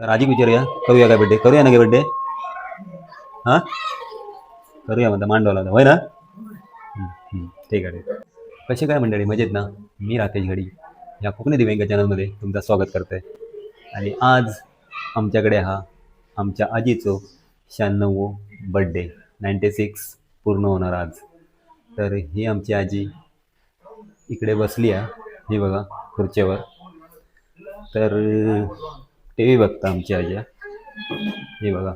राजीक विचारूया. करूया काय बड्डे करूया ना काय बड्डे हां? करूया म्हणता मांडवला होय ना? ठीक आहे ठीक आहे. कसे काय मंडळी? मजेत ना? मी राकेश घडी. या कोकणी दिव्यांग चॅनलमध्ये तुमचं स्वागत करतोय. आणि आज आमच्याकडे हा आमच्या आजीचो शहाण्णव बड्डे नाईन्टी सिक्स पूर्ण होणार आज. तर ही आमची आजी इकडे बसली आहे. ही बघा खुर्चीवर. तर टी व्ही बघता आमची आजी हे. बघा.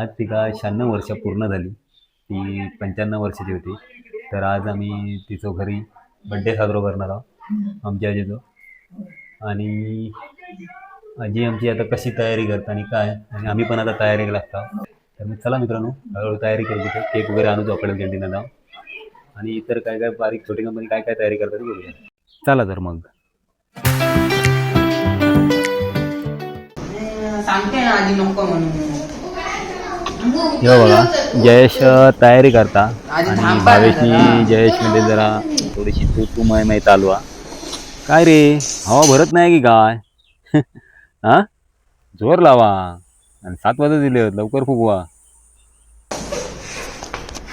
आज तिला शहाण्णव वर्ष पूर्ण झाली. ती पंच्याण्णव वर्षाची होती. तर आज आम्ही तिचं घरी बड्डे साजरा करणार आहोत आमच्या आजीचं. आणि आजी आमची आता कशी तयारी करता आणि काय आणि आम्ही पण आता तयारी लागता तर मग चला मित्रांनो हळूहळू तयारी करू तिथे. केक वगैरे आणू चॉकलेट कॅन्टीनला जाऊ आणि इतर काय काय बारीक छोटी कंपनी काय काय तयारी करतात बघूया. चला तर मग. सांगते ना आधी नको म्हणून. हे बघा जयेश तयारी करता. आणि भावेशनी जरा. जयेशमध्ये जरा थोडीशी तू तू माय माय चालू. काय रे? हवा भरत नाही की काय? हा जोर लावा. आणि सात वाजता दिले लवकर फुगवा.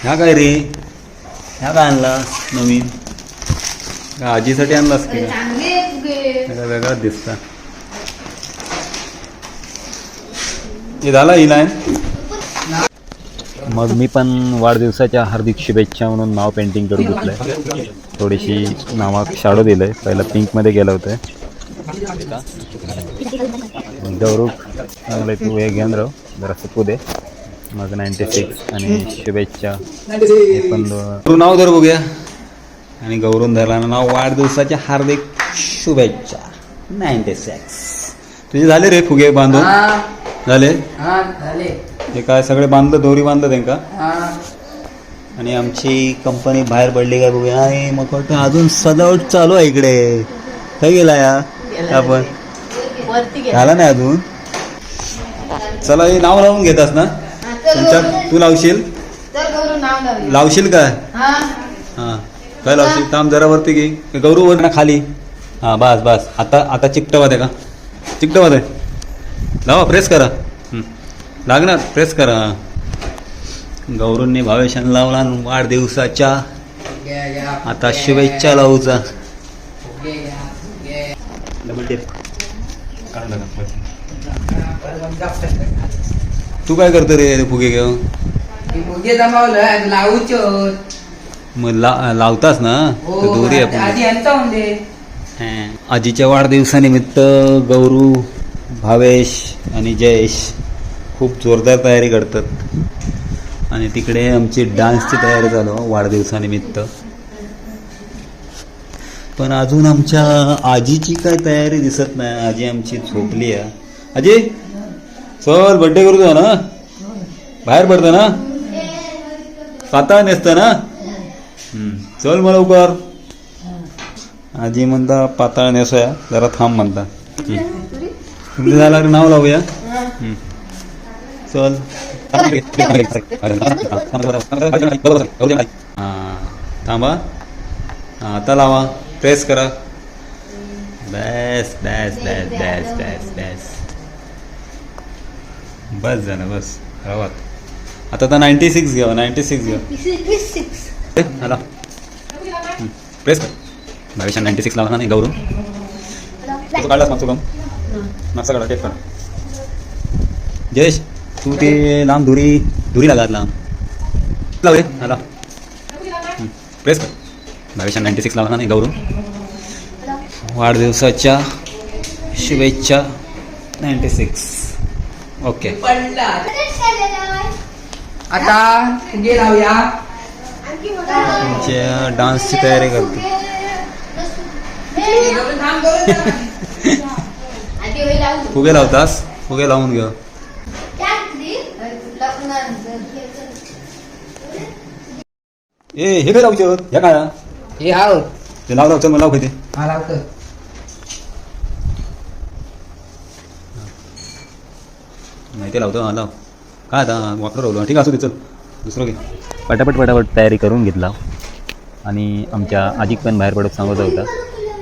ह्या काय रे? ह्या काय आणला नवीन? आजीसाठी आणलास की? वेगळाच दिसता. हे झाला ही लाईन मग मी पण वाढदिवसाच्या हार्दिक शुभेच्छा म्हणून नाव पेंटिंग करून घेतलंय. थोडीशी नावाक शाडो दिलंय. पहिला पिंकमध्ये गेलं होतं. गौरव चांगलं तू. हे घेऊन राहू. जरा सुकू दे. मग नाईन्टी सिक्स आणि शुभेच्छा. हे पण तू नाव धर बघूया. आणि गौरव धरला नाव वाढदिवसाच्या हार्दिक शुभेच्छा. नाईन्टी सिक्स तुझे झाले रे फुगे बांधून. झाले? हा झाले. हे काय सगळे बांधलं दोरी बांधलं त्यांका? हा. आणि आमची कंपनी बाहेर पडली काय बघूया. मग वाटतं अजून सजावट चालू आहे इकडे. काय गेला या? आपण. झाला नाही अजून? चला हे नाव लावून घेतास ना? तुमच्या तू लावशील? लावशील काय हा. काय लावशील? थांब जरा वरती घे. गौरव वर ना खाली. हा बस बस. आता आता चिकटवाद आहे का? चिकटवाद आहे. लावा प्रेस करा. लागणार. प्रेस करा. गौरवने भावेशान लावला वाढदिवसाच्या. आता शुभेच्छा लावूचा. तू काय करतो रे फुगे घेऊन? मग लावतास ना? हो दोरी आपण. आजीच्या वाढदिवसानिमित्त गौरू भावेश आणि जयेश खूप जोरदार तयारी करतात आणि तिकडे आमची डान्सची तयारी झालो वाढदिवसानिमित्त. पण अजून आमच्या आजीची काय तयारी दिसत नाही. आजी आमची झोपली आहे. आजी चल बड्डे करू जा ना? बाहेर पडतं ना? पाताळ नेसतं ना? चल मला लवकर. आजी म्हणता पाताळ नेसूया जरा थांब म्हणता. तुमचं झालं नाव लावूया? चल. हां थांबा. हां आता लावा. प्रेस करा. बस बस बस बस बस बस बस झालं बस. गावात. आता तर नाईन्टी सिक्स घ्या नाईन्टी सिक्स घ्या. आला प्रेस कर. भविष्यात नाईन्टी सिक्स लावा नाही गौरव. तू काढलास मागचं काम मागचा काढा टेप काढा जयेश तू ते लांब धुरी? धुरी लागात लांब. लाव रे आला. प्रेस कर. भविष्यात नाईन्टी सिक्स लावा नाही गौरव. वाढदिवसाच्या शुभेच्छा नाईन्टी सिक्स ओके आता फुगे लावूया. तुमच्या डान्सची तयारी करते. फुगे लावतास? फुगे लावून घ्या ए हे काय लावचे ह्या काय हे हाव. ते लाव लाव चल मला लाव खायते हा लावतो नाही ते लावतो. हा लाव. काय आता? वापर राहलो. ठीक आहे असू दे चल. दुसरं घे. पटापट पटापट तयारी करून घेतला. आणि आमच्या आजीक पण बाहेर पडत सांगत होता.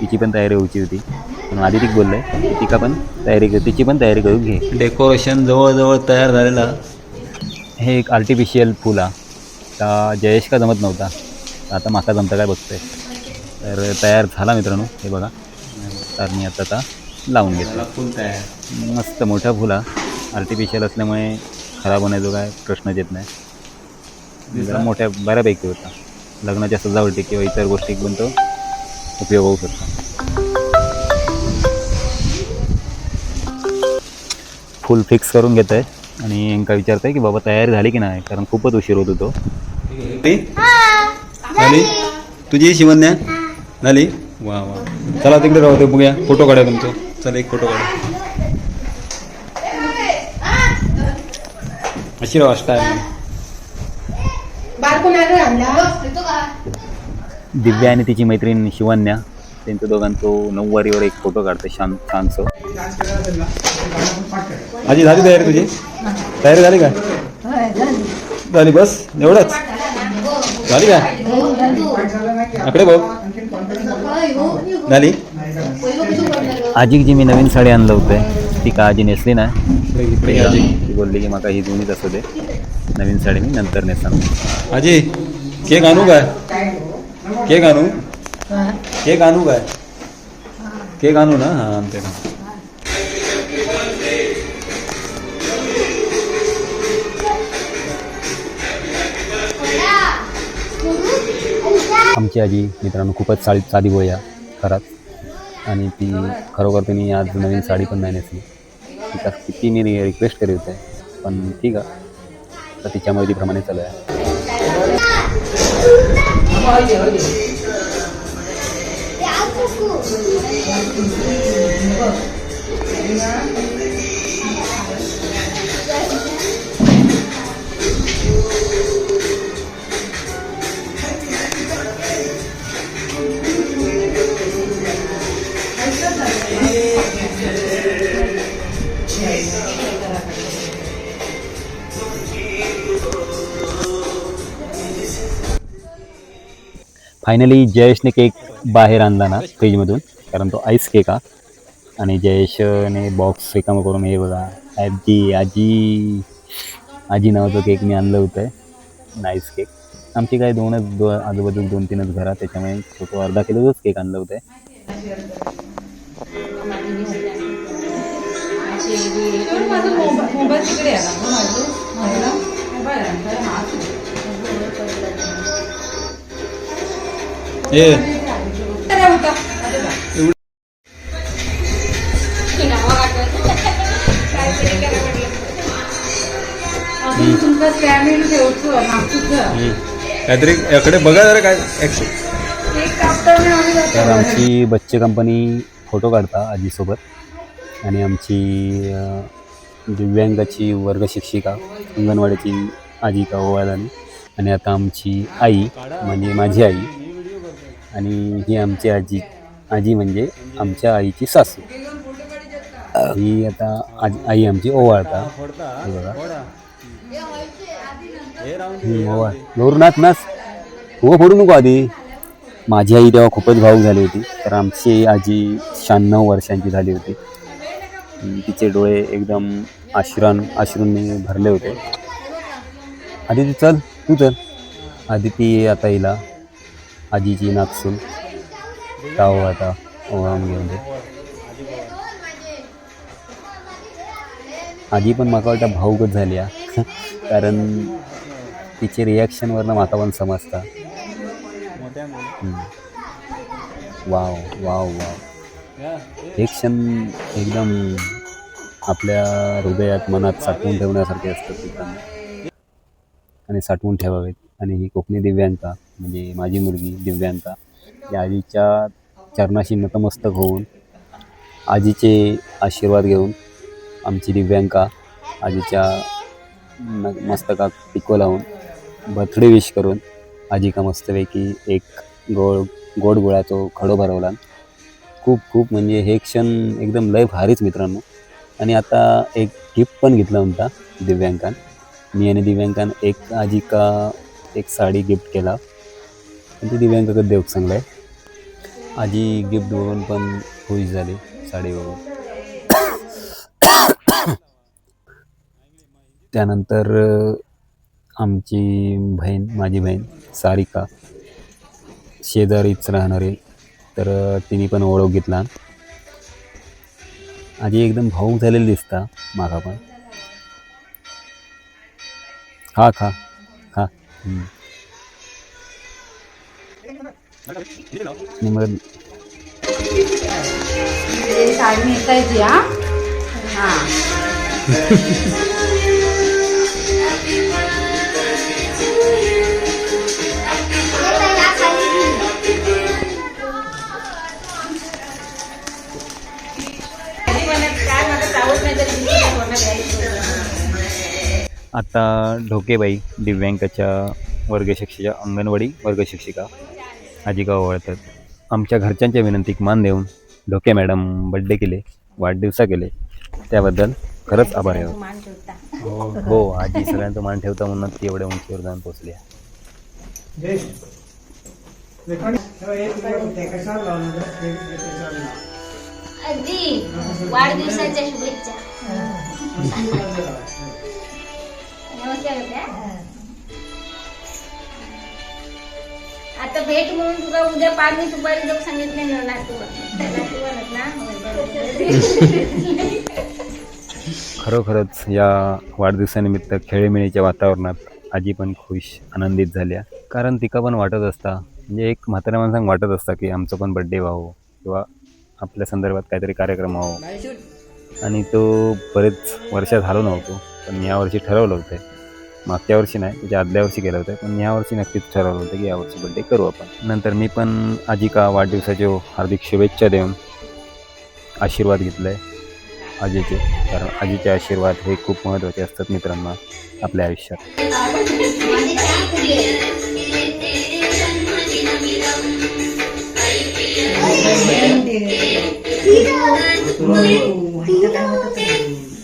तिची पण तयारी व्हायची होती. म्हणून आधी तीक बोलले तिका पण तयारी कर तिची पण तयारी करून घे. डेकोरेशन जवळजवळ तयार झालेलं. हे एक आर्टिफिशियल फूल हा त्या जयेश का जमत नव्हता. आता माका जमता काय बघतोय. तर तयार झाला मित्रांनो हे बघा. तर मी आता आता लावून घेतला. फुल तयार. मस्त मोठा फुल हा. आर्टिफिशियल असल्यामुळे खराब होण्याचा काय प्रश्नच येत नाही. जरा मोठ्या बऱ्यापैकी होता. लग्नाच्या सजावटी किंवा इतर गोष्टी पण तो उपयोग होऊ शकतो. फुल फिक्स करून घेत आहे आणि यांका विचारतोय की बाबा तयारी झाली की नाही? कारण खूपच उशीर होत होतो. झाली तुझी शिवन्या झाली वा वा. चला तिकडे राहू ते बघूया. फोटो काढा तुमचं. चला एक फोटो काढा. अशी राहा स्टाईल दिव्या आणि तिची मैत्रीण शिवन्या त्यांच्या दोघांचं नऊवारीवर एक फोटो काढते शांत छानसं आजी झाली तयारी तुझी? तयारी झाली का? झाली बस? एवढंच? झाली का आकडे बघ. झाली? आजी जी मी नवीन साडी आणलं होतं ती का आजी नेसली ना आजी. बोलली की माका ही दोन्हीच असू दे. नवीन साडी मी नंतर नेसान आजी केक आणू काय? केक आणू? केक आणू काय? केक आणू ना? हां आणते आमची आजी मित्रांनो खूपच साडी साधी बोया खरात. आणि ती खरोखर त्यांनी आज नवीन साडी पण नाही नेसली. तिचा किती मी रिक्वेस्ट केली होते पण ठीक आहे. तर तिच्या मर्जीप्रमाणे चालू आहे. फायनली जयेशने केक बाहेर आणला ना फ्रीजमधून कारण तो आईस केक हा. आणि जयेशने बॉक्स रिकामं करून हे बघा आजी आजी. आजी नावाचं केक मी आणलं होतं. नाईस केक आमची काय दोनच दो आजूबाजू दोन तीनच घरा त्याच्यामुळे छोटं अर्धा किलोच केक आणलं होतं. ए काहीतरी याकडे बघा जरा काय तर आमची बच्चे कंपनी फोटो काढता आजीसोबत. आणि आमची दिव्यांगाची वर्ग शिक्षिका अंगणवाडीची आजी का ओवाळानी. आणि आता आमची आई म्हणजे माझी आई आणि ही आमची आजी. आजी म्हणजे आमच्या आईची सासू. ही आता आजी आई आमची ओवाळता. हे बघा. ओवाळ. गौरनाथ नाच हो फोडू नको आधी. माझी आई तेव्हा खूपच भाऊक झाली होती. तर आमची आजी शहाण्णव वर्षांची झाली होती. तिचे डोळे एकदम आश्रान आश्रूंनी भरले होते. आदिती चल. तू चल. आदिती आता हिला आजीची नाचसून ताव आता ओवाळून घेऊन दे. आजी पण म्हाका वाटतं भाऊकच झाली कारण तिचे रिॲक्शनवरनं म्हाका पण समजता. Wow wow wow. हे क्षण एकदम आपल्या हृदयात मनात साठवून ठेवण्यासारखे असतात आणि साठवून ठेवावेत. आणि ही कोकणी दिव्यांका. म्हणजे माझी मुलगी दिव्यांका या आजीच्या चरणाशी नतमस्तक होऊन आजीचे आशीर्वाद घेऊन आमची दिव्यांका आजीच्या न मस्तकात टिको लावून बर्थडे विश करून आजीका मस्तपैकी एक गोड गोड गोळाचो खडो भरवला. खूप खूप म्हणजे हे क्षण एकदम लय भारीच मित्रांनो. आणि आता एक गिफ्ट पण घेतला होता दिव्यांकान. मी आणि दिव्यांकान एक आजी का एक साडी गिफ्ट केला. पण ती तर देऊक चांगलं आहे आजी गिफ्ट बघून पण खुश झाली साडी बघून. त्यानंतर आमची बहीण माझी बहीण सारिका शेजारीच राहणारी तर तिने पण ओळख घेतला. आजी एकदम भाऊक झालेली दिसता माका पण. खा खा. खा साडी नेसायची हा हा आता ढोकेबाई दिव्यांकाच्या वर्गशिक्षिका अंगणवाडी वर्गशिक्षिका. आजिका ओळखतात. आमच्या घरच्यांच्या विनंतीक मान देऊन ढोके मॅडम बड्डे केले वाढदिवसा केले. त्याबद्दल खरंच आभार आहे. हो हो. आजी सगळ्यांचा मान ठेवता म्हणून ती एवढ्या उंचीवर जाऊन पोचली आहे. वाढदिवसाच्या शुभेच्छा. नमस्कार होत्या आता भेट म्हणून तुला उद्या पाणी सुपारी लोक सांगितले ना नातू ना खरोखरच या वाढदिवसानिमित्त खेळीमेळीच्या वातावरणात आजी पण खुश आनंदित झाल्या. कारण तिका पण वाटत असता म्हणजे एक म्हाताऱ्या माणसांना वाटत असता की आमचं पण बड्डे व्हावं किंवा आपल्या संदर्भात काहीतरी कार्यक्रम व्हावं. आणि तो बरेच वर्षात झालो नव्हतो पण यावर्षी ठरवलं होतं. मागच्या वर्षी नाही त्याच्या आदल्या वर्षी केलं होतं. पण यावर्षी नक्कीच ठरवलं होतं की यावर्षी बड्डे करू आपण. नंतर मी पण आजिका वाढदिवसाच्या हार्दिक शुभेच्छा देऊन आशीर्वाद घेतला आहे आजीचे. कारण आजीचे आशीर्वाद हे खूप महत्त्वाचे असतात मित्रांना आपल्या आयुष्यात.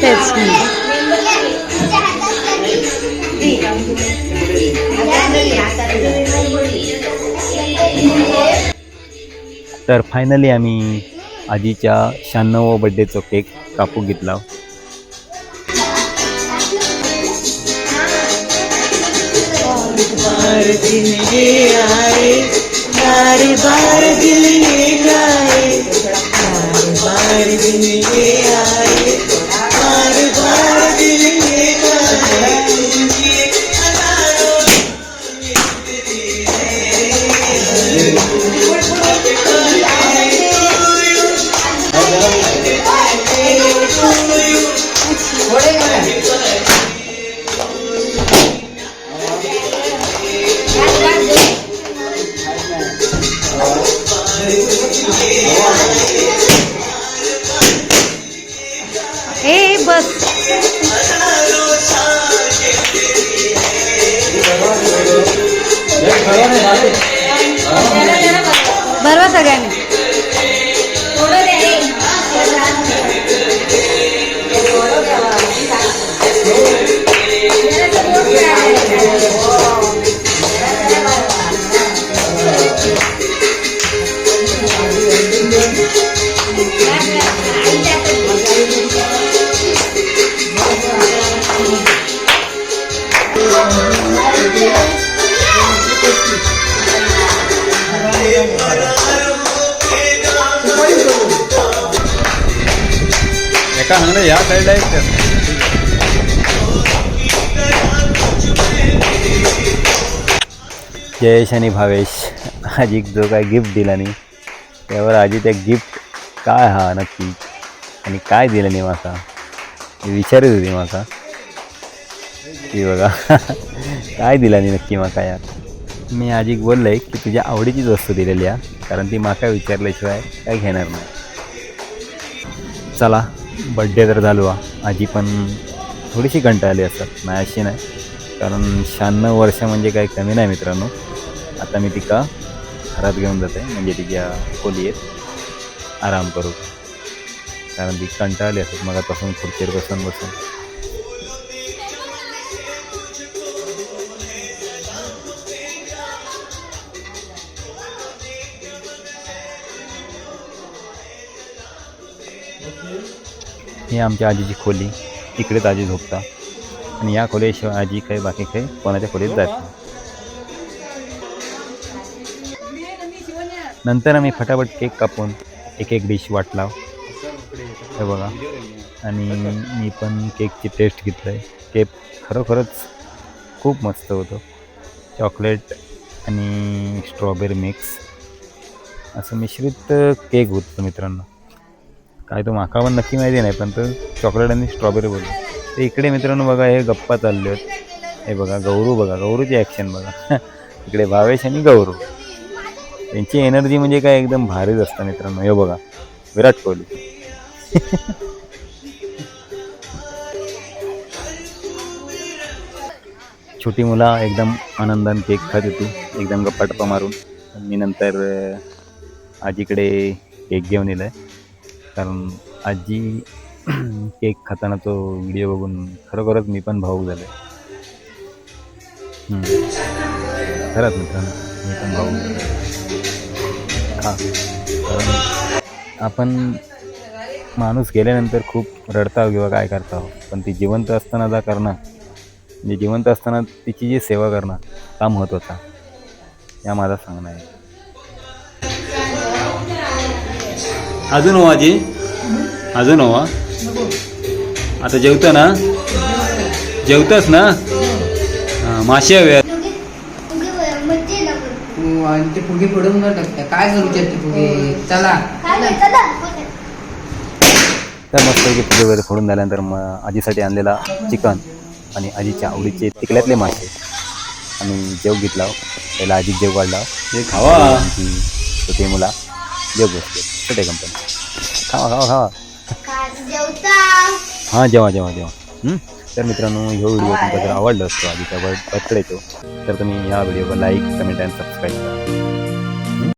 तेच तर फायनली आम्ही आजीच्या शहाण्णव बड्डेचा केक कापू घेतला. बार बार दिल ये गाया ए बस. बरोबर सगळ्यांनी. एका हांगडे या साईडला एक जयेश आणि भावेश आजीक जो काय गिफ्ट दिला नाही त्यावर आजी त्या गिफ्ट काय हा नक्की? आणि काय दिलं नाही माका विचारत होती माका ती बघा काय दिला नाही नक्की माका यार? मी आजी बोललंय की तुझ्या आवडीचीच वस्तू दिलेली आहे कारण ती माका विचारल्याशिवाय काय घेणार नाही. चला बड्डे तर झालो. आधी पण थोडीशी कंटाळली असतात. नाही अशी नाही. कारण शहाण्णव वर्ष म्हणजे काही कमी नाही मित्रांनो. आता मी तिका घरात घेऊन जाते. म्हणजे तिच्या खोली आहेत आराम करू कारण ती कंटाळली असतात. मग पासून खुर्चीवर बसून बसून. ही आमच्या आजीची खोली. इकडेच आजी झोपता. आणि या खोलीशिवाय आजी काही बाकी काही कोणाच्या खोलीत जात नाही. नंतर आम्ही फटाफट केक कापून एक एक डिश वाटला हे बघा. आणि मी पण केकची टेस्ट घेतलं आहे केक खरोखरच खूप मस्त होतं. चॉकलेट आणि स्ट्रॉबेरी मिक्स. असं मिश्रित केक होतं मित्रांनो. काय तो माका पण नक्की माहिती नाही पण तो चॉकलेट आणि स्ट्रॉबेरी बोलतो. तर इकडे मित्रांनो बघा हे गप्पा चालले आहेत हे बघा गौरू बघा गौरूची ॲक्शन बघा. इकडे भावेश आणि गौरू त्यांची एनर्जी म्हणजे काय एकदम भारीच असतं मित्रांनो. हे बघा विराट कोहली. छोटी मुला एकदम आनंदाने केक खात होती. एकदम गप्पा टप्पा मारून. मी नंतर आजीकडे केक घेऊन येलं आहे कारण आजी केक खाताना तो व्हिडिओ बघून खरोखरच मी पण भाऊक झालो खरंच मित्रांनो मी पण भाऊक खा कारण आपण माणूस गेल्यानंतर खूप रडता किंवा काय करता पण ती जिवंत असताना जा करणं म्हणजे जिवंत असताना तिची जी सेवा करणं हा महत्त्वाचा. या माझा सांगणं आहे. अजून हो आजी. अजून हो आता जेवतं ना? जेवतस ना? माशी हवे तू आणि ते फुगे फोडून न टाकता. काय करूचे ते फुगे? चला. तर मस्त फुगे वगैरे फोडून झाल्यानंतर मग आजीसाठी आणलेला चिकन आणि आजीच्या आवडीचे तिकल्यातले मासे. आणि जेव घेतला. पहिला आजी जेव काढला. हे खावा. छोटे मुला. जेव बसले छोटे कंपनी खावा खावा खावा. हां जेवा जेवा जेवा. हं? तर मित्रांनो ह्यो व्हिडिओ तुमचा जर आवडला असतो आधीच्या बर्थडेचो तर तुम्ही ह्या व्हिडिओला लाईक कमेंट आणि सबस्क्राईब करा.